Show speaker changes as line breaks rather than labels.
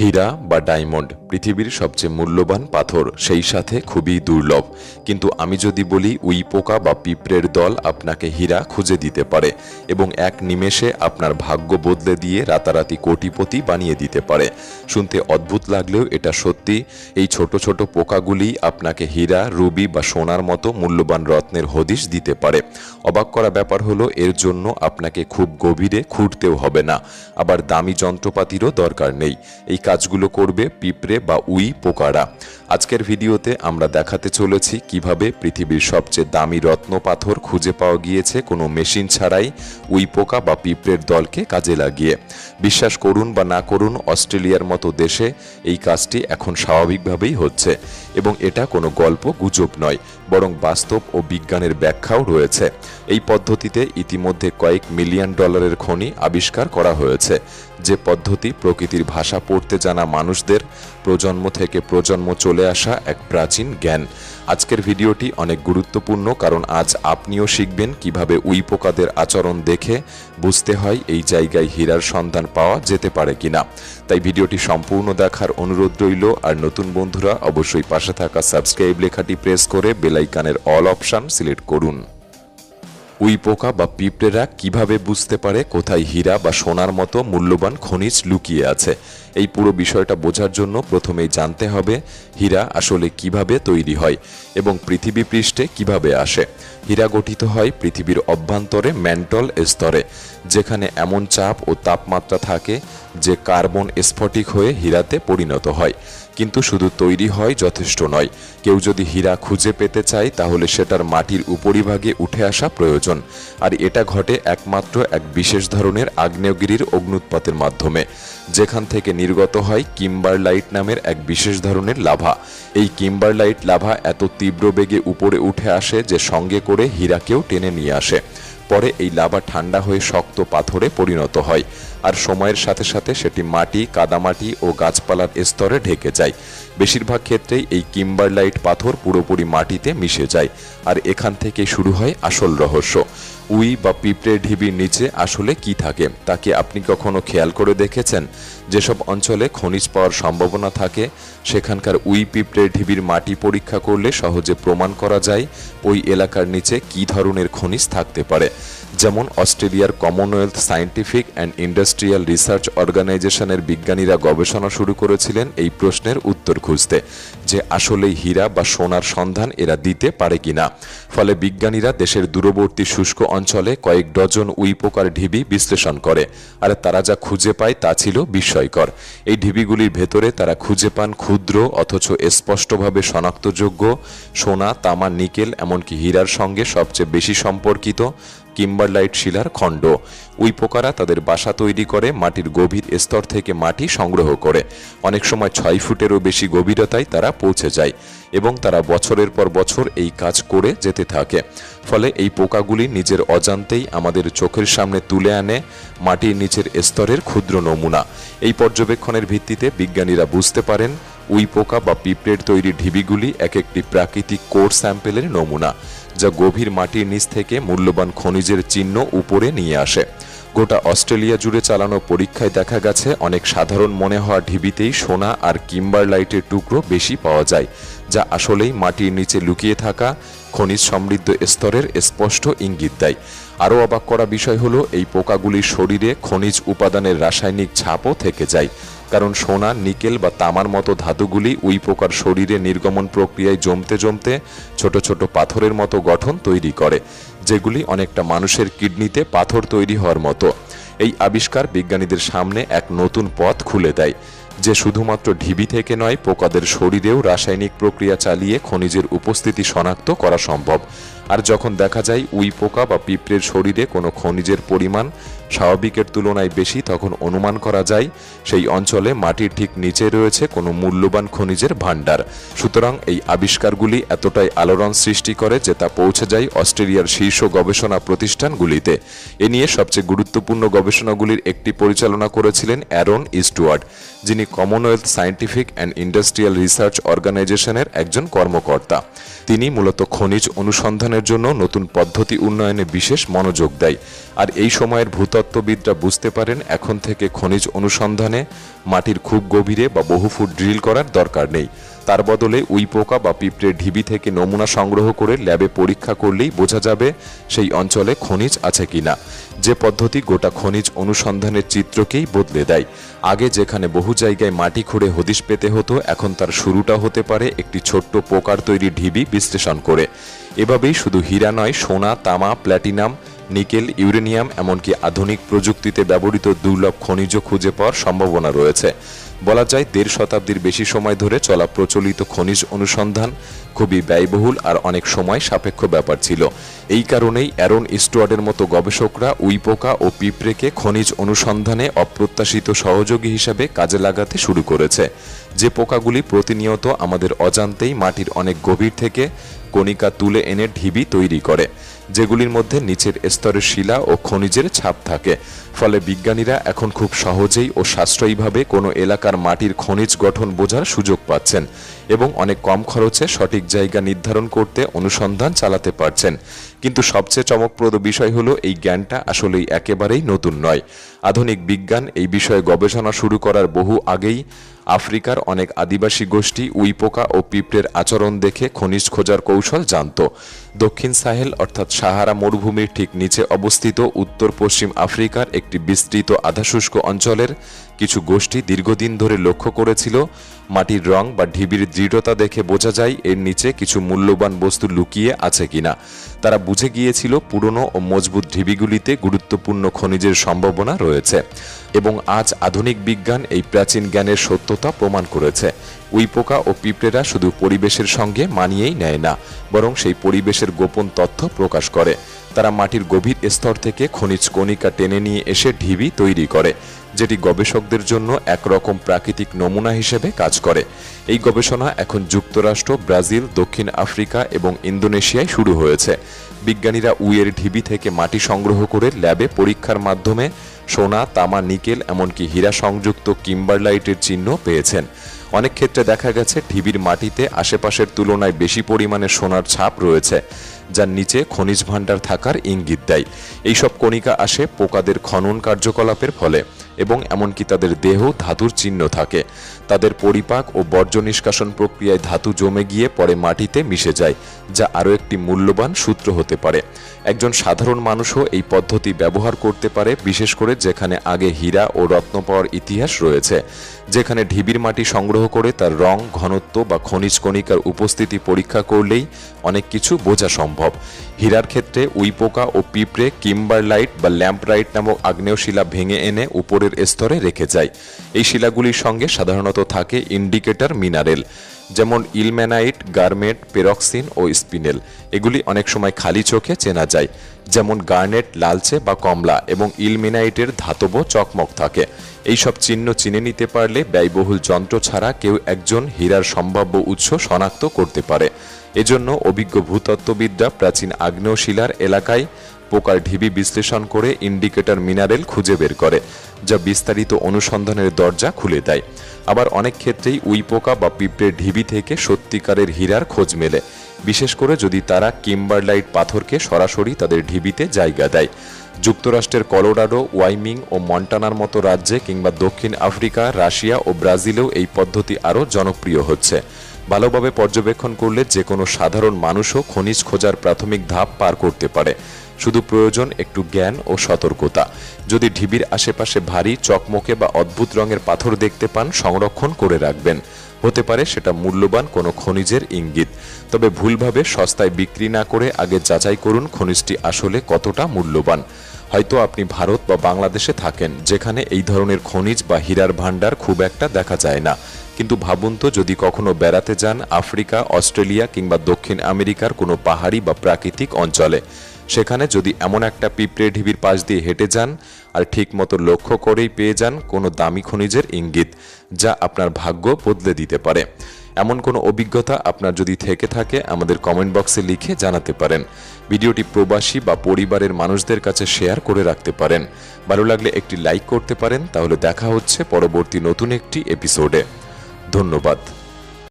হীরা বা ডায়মন্ড পৃথিবীর সবচেয়ে মূল্যবান পাথর, সেই সাথে খুবই দুর্লভ। কিন্তু আমি যদি বলি, উই পোকা বা পিঁপড়ের দল আপনাকে হীরা খুঁজে দিতে পারে এবং এক নিমেষে আপনার ভাগ্য বদলে দিয়ে রাতারাতি কোটিপতি বানিয়ে দিতে পারে। শুনতে অদ্ভুত লাগলেও এটা সত্যি, এই ছোট ছোট পোকাগুলি আপনাকে হীরা, রুবি বা সোনার মতো মূল্যবান রত্নের হদিশ দিতে পারে। অবাক করা ব্যাপার হলো, এর জন্য আপনাকে খুব গভীরে খুঁড়তেও হবে না। আবার দামি যন্ত্রপাতিরও দরকার নেই। এই কাজগুলো করবে পিঁপড়ে বা উই পোকারা। আজকের ভিডিওতে আমরা দেখাতে চলেছি কীভাবে পৃথিবীর সবচেয়ে দামি রত্ন পাথর খুঁজে পাওয়া গিয়েছে কোনো মেশিন ছাড়াই উই পোকা বা পিঁপড়ের দলকে কাজে লাগিয়ে। বিশ্বাস করুন বা না করুন, অস্ট্রেলিয়ার মতো দেশে এই কাজটি এখন স্বাভাবিকভাবেই হচ্ছে। এবং এটা কোনো গল্প গুজব নয়, বরং বাস্তব ও বিজ্ঞানের ব্যাখ্যাও রয়েছে। এই পদ্ধতিতে ইতিমধ্যে কয়েক মিলিয়ন ডলারের খনি আবিষ্কার করা হয়েছে। যে পদ্ধতি প্রকৃতির ভাষা পড়তে জানা মানুষদের, প্রজন্ম থেকে প্রজন্ম চলে আসা এক প্রাচীন জ্ঞান। আজকের ভিডিওটি অনেক গুরুত্বপূর্ণ, কারণ আজ আপনিও শিখবেন কীভাবে উই পোকাদের আচরণ দেখে বুঝতে হয় এই জায়গায় হীরার সন্ধান পাওয়া যেতে পারে কিনা। তাই ভিডিওটি সম্পূর্ণ দেখার অনুরোধ রইল, আর নতুন বন্ধুরা অবশ্যই পাশে থাকা সাবস্ক্রাইব লেখাটি প্রেস করে বেলাইকানের অল অপশান সিলেক্ট করুন। উই পোকা বা পিঁপড়েরা কীভাবে বুঝতে পারে কোথায় হীরা বা সোনার মতো মূল্যবান খনিজ লুকিয়ে আছে? এই পুরো বিষয়টা বোঝার জন্য প্রথমেই জানতে হবে, হীরা আসলে কীভাবে তৈরি হয় এবং পৃথিবী পৃষ্ঠে কীভাবে আসে। হীরা গঠিত হয় পৃথিবীর অভ্যন্তরে ম্যান্টল স্তরে, যেখানে এমন চাপ ও তাপমাত্রা থাকে যে কার্বন স্ফটিক হয়ে হীরাতে পরিণত হয়। কিন্তু শুধু তৈরি হয় যথেষ্ট নয়। কেউ যদি হীরা খুঁজে পেতে চায়, তাহলে সেটার মাটির উপরিভাগে উঠে আসা প্রয়োজন। আর এটা ঘটে একমাত্র এক বিশেষ ধরনের আগ্নেয়গিরির অগ্নুৎপাতের মাধ্যমে। যেখান থেকে নির্গত হয় কিম্বারলাইট নামের এক বিশেষ ধরনের লাভা। এই কিম্বারলাইট লাভা এত তীব্র বেগে উপরে উঠে আসে যে সঙ্গে করে হীরাকেও টেনে নিয়ে আসে। পরে এই লাভা ঠান্ডা হয়ে শক্ত পাথরে পরিণত হয় আর সময়ের সাথে সাথে সেটি মাটি, কাদামাটি ও গাছপালার স্তরে ঢেকে যায়। বেশিরভাগ ক্ষেত্রেই এই কিম্বারলাইট পাথর পুরোপুরি মাটিতে মিশে যায় আর এখান থেকে শুরু হয় আসল রহস্য। উই বা পিঁপড়ের ঢিবির নিচে আসলে কি থাকে তাকে আপনি কখনো খেয়াল করে দেখেছেন? যেসব অঞ্চলে খনিজ পাওয়ার সম্ভাবনা থাকে, সেখানকার উই পিঁপড়ের ঢিবির মাটি পরীক্ষা করলে সহজে প্রমাণ করা যায় ওই এলাকার নিচে কি ধরনের খনিজ থাকতে পারে। যেমন অস্ট্রেলিয়ার Commonwealth Scientific and Industrial Research অর্গানাইজেশনের বিজ্ঞানীরা গবেষণা শুরু করেছিলেন এই প্রশ্নের উত্তর খুঁজতে, যে আসলেই হীরা বা সোনার সন্ধান এরা দিতে পারে কিনা। ফলে বিজ্ঞানীরা দেশের দূরবর্তী শুষ্ক অঞ্চলে কয়েক ডজন উইপোকার ঢিবি বিশ্লেষণ করে, আর তারা যা খুঁজে পায় তা ছিল বিস্ময়কর। এই ঢিবিগুলির ভেতরে তারা খুঁজে পান ক্ষুদ্র অথচ স্পষ্টভাবে শনাক্তযোগ্য সোনা, তামা, নিকেল, এমনকি হীরার সঙ্গে সবচেয়ে বেশি সম্পর্কিত কিম্বারলাইট শিলার খণ্ড। উই পোকারা তাদের বাসা তৈরি করে, মাটির গভীর স্তর থেকে মাটি সংগ্রহ করে। অনেক সময় ছয় ফুটেরও বেশি গভীরতায় তারা পৌঁছে যায় এবং তারা বছরের পর বছর এই কাজ করে যেতে থাকে। ফলে এই পোকাগুলি নিজের অজান্তেই আমাদের চোখের সামনে তুলে আনে মাটির নিচের স্তরের ক্ষুদ্র নমুনা। এই পর্যবেক্ষণের ভিত্তিতে বিজ্ঞানীরা বুঝতে পারেন, উই পোকা বা পিঁপড়ের তৈরি ঢিবিগুলি এক একটি প্রাকৃতিক কোর স্যাম্পেলের নমুনা। যা গভীর মাটির নিচ থেকে মূল্যবান খনিজের চিহ্ন উপরে নিয়ে আসে। গোটা অস্ট্রেলিয়া জুড়ে চালানো পরীক্ষায় দেখা গেছে, অনেক সাধারণ মনে হওয়া ঢিবিতেই সোনা আর কিম্বারলাইটের টুকরো বেশি পাওয়া যায়, যা আসলেই মাটির নিচে লুকিয়ে থাকা খনিজ সমৃদ্ধ স্তরের স্পষ্ট ইঙ্গিত দেয়। আরও অবাক করা বিষয় হলো, এই পোকাগুলির শরীরে খনিজ উপাদানের রাসায়নিক ছাপও থেকে যায় কারণ সোনা, নিকেল বা তামার মতো ধাতুগুলি ওই প্রকার শরীরে নির্গমন প্রক্রিয়ায় জমতে জমতে ছোট ছোট পাথরের মতো গঠন তৈরি করে, যেগুলি অনেকটা মানুষের কিডনিতে পাথর তৈরি হওয়ার মতো। এই আবিষ্কার বিজ্ঞানীদের সামনে এক নতুন পথ খুলে দেয়। যে শুধুমাত্র ঢিবি থেকে নয়, পোকাদের শরীরেও রাসায়নিক প্রক্রিয়া চালিয়ে খনিজের উপস্থিতি শনাক্ত করা সম্ভব। আর যখন দেখা যায় উই পোকা বা পিঁপড়ের শরীরে কোনো খনিজের পরিমাণ স্বাভাবিকের তুলনায় বেশি, তখন অনুমান করা যায় সেই অঞ্চলে মাটির ঠিক নিচে রয়েছে কোনো মূল্যবান খনিজের ভাণ্ডার। সুতরাং এই আবিষ্কারগুলি এতটাই আলোড়ন সৃষ্টি করে যে তা পৌঁছে যায় অস্ট্রেলিয়ার শীর্ষ গবেষণা প্রতিষ্ঠানগুলিতে। এ নিয়ে সবচেয়ে গুরুত্বপূর্ণ গবেষণাগুলির একটি পরিচালনা করেছিলেন অ্যারন ইস্টওয়ার্ড, যিনি Commonwealth Scientific and Industrial Research অর্গানাইজেশনের একজন কর্মকর্তা। তিনি মূলত খনিজ অনুসন্ধানের জন্য নতুন পদ্ধতি উন্নয়নে বিশেষ মনোযোগ দেয়। আর এই সময়ের ভূতত্ত্ববিদরা বুঝতে পারেন, এখন থেকে খনিজ অনুসন্ধানে মাটির খুব গভীরে বা বহু ফুট ড্রিল করার দরকার নেই। তার বদলে উই পোকা বা পিঁপড়ের ঢিবি থেকে নমুনা সংগ্রহ করে ল্যাবে পরীক্ষা করলেই বোঝা যাবে সেই অঞ্চলে খনিজ আছে কিনা। যে পদ্ধতি গোটা খনিজ অনুসন্ধানের চিত্রকেই বদলে দেয়। আগে যেখানে বহু জায়গায় মাটি খুঁড়ে হদিশ পেতে হতো, এখন তার শুরুটা হতে পারে একটি ছোট্ট পোকার তৈরি ঢিবি বিশ্লেষণ করে। এভাবেই শুধু হীরা নয়, সোনা, তামা, প্ল্যাটিনাম নিকেল, ইউরেনিয়াম, এমনকি আধুনিক প্রযুক্তিতে ব্যবহৃত দুর্লভ খনিজ খুঁজে পাওয়ার সম্ভাবনা রয়েছে। বলা যায়, দেড় শতাব্দীর বেশি সময় ধরে চলা প্রচলিত খনিজ অনুসন্ধান খুবই ব্যয়বহুল আর অনেক সময় সাপেক্ষ ব্যাপার ছিল। এই কারণেই অ্যারন স্টুয়ার্ডের মতো গবেষকরা উইপোকা ও পিঁপড়েকে খনিজ অনুসন্ধানে অপ্রত্যাশিত সহযোগী হিসাবে কাজে লাগাতে শুরু করেছে। যে পোকাগুলি প্রতিনিয়ত আমাদের অজান্তেই মাটির অনেক গভীর থেকে কণিকা তুলে এনে ঢিবি তৈরি করে, যেগুলির মধ্যে নিচের স্তরের শিলা ও খনিজের ছাপ থাকে। ফলে বিজ্ঞানীরা এখন খুব সহজেই ও সাশ্রয়ীভাবে কোনো এলাকার মাটির খনিজ গঠন বোঝার সুযোগ পাচ্ছেন। এবং অনেক কম খরচে সঠিক জায়গা নির্ধারণ করতে অনুসন্ধান চালাতে পারছেন। কিন্তু সবচেয়ে চমকপ্রদ বিষয় হলো এই জ্ঞানটা আসলেই একেবারেই নতুন নয়। আধুনিক বিজ্ঞান এই বিষয়ে গবেষণা শুরু করার বহু আগেই আফ্রিকার অনেক আদিবাসী গোষ্ঠী উইপোকা ও পিঁপড়ের আচরণ দেখে খনিজ খোঁজার কৌশল জানত। দক্ষিণ সাহেল অর্থাৎ সাহারা মরুভূমির ঠিক নিচে অবস্থিত উত্তর পশ্চিম আফ্রিকার একটি বিস্তৃত আধাশুষ্ক অঞ্চলের কিছু গোষ্ঠী দীর্ঘদিন ধরে লক্ষ্য করেছিল, মাটির রং বা ঢিবির দৃঢ়তা দেখে বোঝা যায় এর নিচে কিছু মূল্যবান বস্তু লুকিয়ে আছে কিনা। তারা বুঝে গিয়েছিল পুরনো ও মজবুত ঢিবিগুলিতে গুরুত্বপূর্ণ খনিজের সম্ভাবনা রয়েছে এবং আজ আধুনিক বিজ্ঞান এই প্রাচীন জ্ঞানের সত্যতা প্রমাণ করেছে। উইপোকা ও পিঁপড়েরা শুধু পরিবেশের সঙ্গে মানিয়েই নেয় না, বরং সেই পরিবেশের গোপন তথ্য প্রকাশ করে। তারা মাটির গভীর স্তর থেকে খনিজ কণিকা টেনে নিয়ে এসে ঢিবি তৈরি করে, যেটি গবেষকদের জন্য একরকম প্রাকৃতিক নমুনা হিসেবে কাজ করে। এই গবেষণা এখন যুক্তরাষ্ট্র, ব্রাজিল, দক্ষিণ আফ্রিকা এবং ইন্দোনেশিয়ায় শুরু হয়েছে। বিজ্ঞানীরা উইয়ের ঢিবি থেকে মাটি সংগ্রহ করে ল্যাবে পরীক্ষার মাধ্যমে সোনা, তামা, নিকেল, এমনকি হীরা সংযুক্ত কিম্বারলাইটের চিহ্ন পেয়েছেন। অনেক ক্ষেত্রে দেখা গেছে ঢিবির মাটিতে আশেপাশের তুলনায় বেশি পরিমাণে সোনার ছাপ রয়েছে, যার নিচে খনিজ ভাণ্ডার থাকার ইঙ্গিত দেয়। এইসব কণিকা আসে পোকাদের খনন কার্যকলাপের ফলে এবং এমনকি তাদের দেহ ধাতুর চিহ্ন থাকে। তাদের পরিপাক ও বর্জ্য নিষ্কাশন প্রক্রিয়ায় ধাতু জমে গিয়ে পরে মাটিতে মিশে যায়, যা আরও একটি মূল্যবান সূত্র হতে পারে। একজন সাধারণ মানুষও এই পদ্ধতি ব্যবহার করতে পারে, বিশেষ করে যেখানে আগে হীরা ও রত্ন পাওয়ার ইতিহাস রয়েছে। যেখানে ঢিবির মাটি সংগ্রহ করে তার রং, ঘনত্ব বা খনিজ কণিকার উপস্থিতি পরীক্ষা করলেই অনেক কিছু বোঝা সম্ভব। হীরার ক্ষেত্রে উইপোকা ও পিঁপড়ে কিম্বারলাইট বা ল্যাম্প রাইট নামক আগ্নেয় শিলা ভেঙে এনে উপরের স্তরে রেখে যায়। এই শিলাগুলির সঙ্গে সাধারণত থাকে ইন্ডিকেটর মিনারেল। যেমন ইলম্যানাইট গার্মেট, পেরক্সিন ও স্পিনেল। এগুলি অনেক সময় খালি চোখে চেনা যায়। যেমন গার্নেট, লালচে বা কমলা এবং ইলমেনাইটের ধাতব চকমক থাকে। এইসব চিহ্ন চিনে নিতে পারলে ব্যয়বহুল যন্ত্র ছাড়া কেউ একজন হীরার সম্ভাব্য উৎস শনাক্ত করতে পারে। এজন্য অভিজ্ঞ ভূতত্ত্ববিদরা প্রাচীন আগ্নেয় শিলার এলাকায় পোকার ঢিবি বিশ্লেষণ করে ইন্ডিকেটর মিনারেল খুঁজে বের করে, যা বিস্তারিত অনুসন্ধানের দরজা খুলে দেয়। আবার অনেক ক্ষেত্রেই উইপোকা বা পিঁপড়ের ঢিবি থেকে সত্যিকারের হীরার খোঁজ মেলে। বিশেষ করে যদি তারা কিম্বারলাইট পাথরকে সরাসরি তাদের ঢিবিতে জায়গা দেয়। যুক্তরাষ্ট্রের কলোরাডো, ওয়াইমিং ও মন্টানার মতো রাজ্যে কিংবা দক্ষিণ আফ্রিকা, রাশিয়া ও ব্রাজিলেও এই পদ্ধতি আরও জনপ্রিয় হচ্ছে। ভালোভাবে পর্যবেক্ষণ করলে যে কোনো সাধারণ মানুষও খনিজ খোঁজার প্রাথমিক ধাপ পার করতে পারে। শুধু প্রয়োজন একটু জ্ঞান ও সতর্কতা। যদি ঢিবির আশেপাশে ভারী, চকমকে বা অদ্ভুত রঙের পাথর দেখতে পান, সংরক্ষণ করে রাখবেন। হতে পারে সেটা মূল্যবান কোনো খনিজের ইঙ্গিত। তবে ভুলভাবে সস্তায় বিক্রি না করে আগে যাচাই করুন খনিজটি আসলে কতটা মূল্যবান। হয়তো আপনি ভারত বা বাংলাদেশে থাকেন, যেখানে এই ধরনের খনিজ বা হীরার ভাণ্ডার খুব একটা দেখা যায় না। কিন্তু ভাবুন তো, যদি কখনো বেড়াতে যান আফ্রিকা, অস্ট্রেলিয়া কিংবা দক্ষিণ আমেরিকার কোনো পাহাড়ি বা প্রাকৃতিক অঞ্চলে, সেখানে যদি এমন একটা পিঁপড়ে ঢিবির পাশ দিয়ে হেঁটে যান আর ঠিক মতো লক্ষ্য করেই পেয়ে যান কোনো দামি খনিজের ইঙ্গিত, যা আপনার ভাগ্য বদলে দিতে পারে। এমন কোনো অভিজ্ঞতা আপনার যদি থেকে থাকে, আমাদের কমেন্ট বক্সে লিখে জানাতে পারেন। ভিডিওটি প্রবাসী বা পরিবারের মানুষদের কাছে শেয়ার করে রাখতে পারেন। ভালো লাগলে একটি লাইক করতে পারেন। তাহলে দেখা হচ্ছে পরবর্তী নতুন একটি এপিসোডে। ধন্যবাদ।